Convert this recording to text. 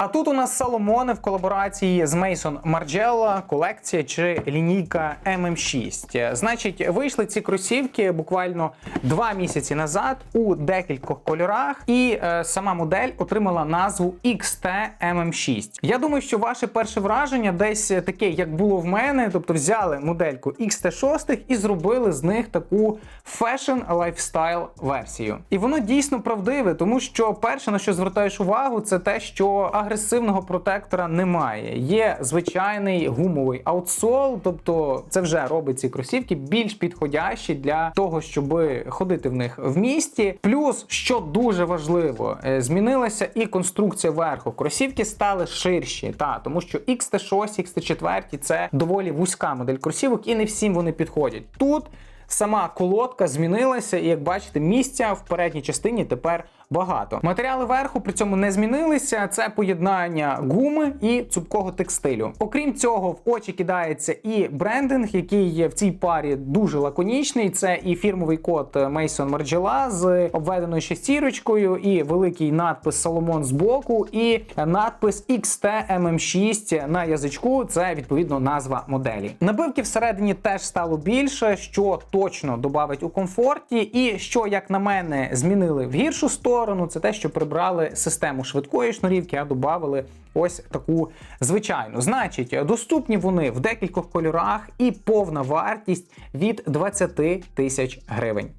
А тут у нас Соломони в колаборації з Mason Margiela, колекція чи лінійка MM6. Значить, вийшли ці кросівки буквально два місяці назад у декількох кольорах, і е, сама модель отримала назву XT MM6. Я думаю, що ваше перше враження десь таке, як було в мене, тобто взяли модельку XT6 і зробили з них таку фешн лайфстайл версію. І воно дійсно правдиве, тому що перше на що звертаєш увагу, це те, що агресивного протектора немає. Є звичайний гумовий аутсол, тобто це вже робить ці кросівки більш підходящі для того, щоб ходити в них в місті. Плюс, що дуже важливо, е, змінилася і конструкція верху. Кросівки стали ширші, та тому що XT6, XT4 це доволі вузька модель кросівок, і не всім вони підходять. Тут Сама колодка змінилася, і як бачите, місця в передній частині тепер багато. Матеріали верху при цьому не змінилися. Це поєднання гуми і цупкого текстилю. Окрім цього, в очі кидається і брендинг, який є в цій парі дуже лаконічний. Це і фірмовий код Mason Margiela з обведеною шестірочкою, і великий надпис Соломон збоку, і надпис XT MM6 на язичку. Це відповідно назва моделі. Набивки всередині теж стало більше, що точно додавить у комфорті, і що, як на мене, змінили в гіршу сторону, це те, що прибрали систему швидкої шнурівки, а додали ось таку звичайну. Значить, доступні вони в декількох кольорах і повна вартість від 20 тисяч гривень.